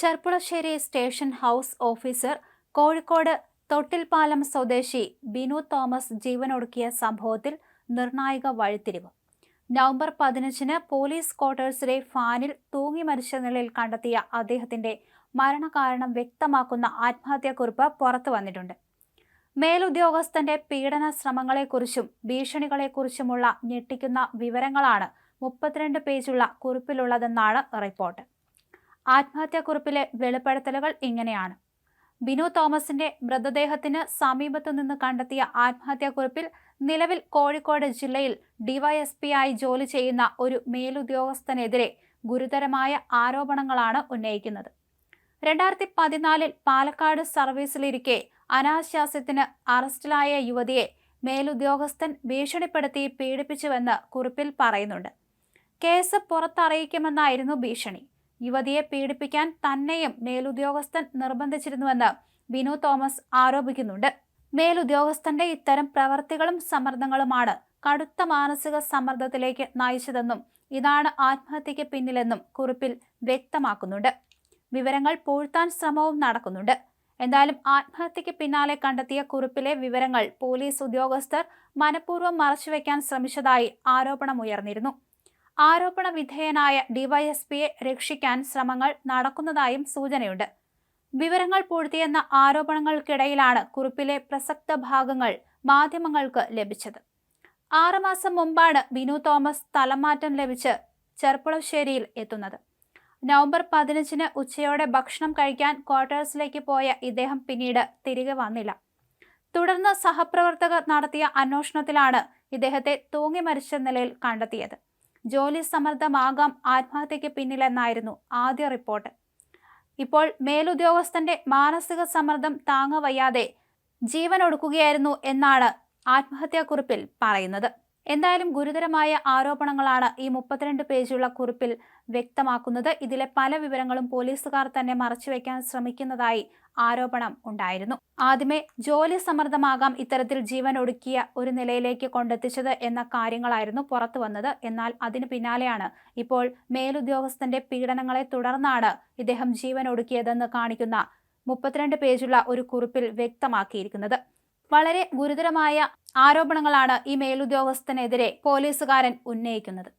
Cherpulassery station house officer Kozhikode Thottilpalam സ്വദേശി Binu Thomas ജീവനൊടുക്കിയ സംഭവത്തിൽ നിർണായക വഴിത്തിരിവ്. നവംബർ പതിനഞ്ചിന് പോലീസ് ക്വാർട്ടേഴ്സിലെ ഫാനിൽ തൂങ്ങി മരിച്ച നിലയിൽ കണ്ടെത്തിയ അദ്ദേഹത്തിന്റെ മരണകാരണം വ്യക്തമാക്കുന്ന ആത്മഹത്യാക്കുറിപ്പ് പുറത്തു വന്നിട്ടുണ്ട്. മേലുദ്യോഗസ്ഥന്റെ പീഡന ശ്രമങ്ങളെക്കുറിച്ചും ഭീഷണികളെക്കുറിച്ചുമുള്ള ഞെട്ടിക്കുന്ന വിവരങ്ങളാണ് മുപ്പത്തിരണ്ട് പേജുള്ള കുറിപ്പിലുള്ളതെന്നാണ് റിപ്പോർട്ട്. ആത്മഹത്യാക്കുറിപ്പിലെ വെളിപ്പെടുത്തലുകൾ ഇങ്ങനെയാണ്. ബിനു തോമസിന്റെ മൃതദേഹത്തിന് സമീപത്തു നിന്ന് കണ്ടെത്തിയ ആത്മഹത്യാക്കുറിപ്പിൽ നിലവിൽ കോഴിക്കോട് ജില്ലയിൽ ഡിവൈഎസ്പിയായി ജോലി ചെയ്യുന്ന ഒരു മേലുദ്യോഗസ്ഥനെതിരെ ഗുരുതരമായ ആരോപണങ്ങളാണ് ഉന്നയിക്കുന്നത്. രണ്ടായിരത്തി പതിനാലിൽ പാലക്കാട് സർവീസിലിരിക്കെ അനാശാസ്യത്തിന് അറസ്റ്റിലായ യുവതിയെ മേലുദ്യോഗസ്ഥൻ ഭീഷണിപ്പെടുത്തി പീഡിപ്പിച്ചുവെന്ന് കുറിപ്പിൽ പറയുന്നുണ്ട്. കേസ് പുറത്തറിയിക്കുമെന്നായിരുന്നു ഭീഷണി. യുവതിയെ പീഡിപ്പിക്കാൻ തന്നെയും മേലുദ്യോഗസ്ഥൻ നിർബന്ധിച്ചിരുന്നുവെന്ന് ബിനു തോമസ് ആരോപിക്കുന്നുണ്ട്. മേലുദ്യോഗസ്ഥന്റെ ഇത്തരം പ്രവർത്തികളും സമ്മർദ്ദങ്ങളുമാണ് കടുത്ത മാനസിക സമ്മർദ്ദത്തിലേക്ക് നയിച്ചതെന്നും ഇതാണ് ആത്മഹത്യയ്ക്ക് പിന്നിലെന്നും കുറിപ്പിൽ വ്യക്തമാക്കുന്നുണ്ട്. വിവരങ്ങൾ പൂഴ്ത്താൻ ശ്രമവും നടക്കുന്നുണ്ട്. എന്തായാലും ആത്മഹത്യയ്ക്ക് പിന്നാലെ കണ്ടെത്തിയ കുറിപ്പിലെ വിവരങ്ങൾ പോലീസ് ഉദ്യോഗസ്ഥർ മനഃപൂർവം മറച്ചുവെക്കാൻ ശ്രമിച്ചതായി ആരോപണമുയർന്നിരുന്നു. ആരോപണ വിധേയനായ ഡിവൈഎസ്പിയെ രക്ഷിക്കാൻ ശ്രമങ്ങൾ നടക്കുന്നതായും സൂചനയുണ്ട്. വിവരങ്ങൾ പൂഴ്ത്തിയെന്ന ആരോപണങ്ങൾക്കിടയിലാണ് കുറിപ്പിലെ പ്രസക്ത ഭാഗങ്ങൾ മാധ്യമങ്ങൾക്ക് ലഭിച്ചത്. ആറുമാസം മുമ്പാണ് ബിനു തോമസ് സ്ഥലമാറ്റം ലഭിച്ച് ചെർപ്പുളശ്ശേരിയിൽ എത്തുന്നത്. നവംബർ പതിനഞ്ചിന് ഉച്ചയോടെ ഭക്ഷണം കഴിക്കാൻ ക്വാർട്ടേഴ്സിലേക്ക് പോയ ഇദ്ദേഹം പിന്നീട് തിരികെ വന്നില്ല. തുടർന്ന് സഹപ്രവർത്തകർ നടത്തിയ അന്വേഷണത്തിലാണ് ഇദ്ദേഹത്തെ തൂങ്ങി മരിച്ച നിലയിൽ കണ്ടെത്തിയത്. ജോലി സമ്മർദ്ദമാകാം ആത്മഹത്യയ്ക്ക് പിന്നിലെന്നായിരുന്നു ആദ്യ റിപ്പോർട്ട്. ഇപ്പോൾ മേലുദ്യോഗസ്ഥന്റെ മാനസിക സമ്മർദ്ദം താങ്ങവയ്യാതെ ജീവൻ ഒടുക്കുകയായിരുന്നു എന്നാണ് ആത്മഹത്യാക്കുറിപ്പിൽ പറയുന്നത്. എന്തായാലും ഗുരുതരമായ ആരോപണങ്ങളാണ് ഈ മുപ്പത്തിരണ്ട് പേജുള്ള കുറിപ്പിൽ വ്യക്തമാക്കുന്നത്. ഇതിലെ പല വിവരങ്ങളും പോലീസുകാർ തന്നെ മറച്ചുവെക്കാൻ ശ്രമിക്കുന്നതായി ആരോപണം ഉണ്ടായിരുന്നു. ആദ്യമേ ജോലി സമ്മർദ്ദമാകാം ഇത്തരത്തിൽ ജീവൻ ഒടുക്കിയ ഒരു നിലയിലേക്ക് കൊണ്ടെത്തിച്ചത് എന്ന കാര്യങ്ങളായിരുന്നു പുറത്തു വന്നത്. എന്നാൽ അതിന് പിന്നാലെയാണ് ഇപ്പോൾ മേലുദ്യോഗസ്ഥന്റെ പീഡനങ്ങളെ തുടർന്നാണ് ഇദ്ദേഹം ജീവൻ ഒടുക്കിയതെന്ന് കാണിക്കുന്ന മുപ്പത്തിരണ്ട് പേജുള്ള ഒരു കുറിപ്പിൽ വ്യക്തമാക്കിയിരിക്കുന്നത്. വളരെ ഗുരുതരമായ ആരോപണങ്ങളാണ് ഈ മേലുദ്യോഗസ്ഥനെതിരെ പോലീസുകാരൻ ഉന്നയിക്കുന്നത്.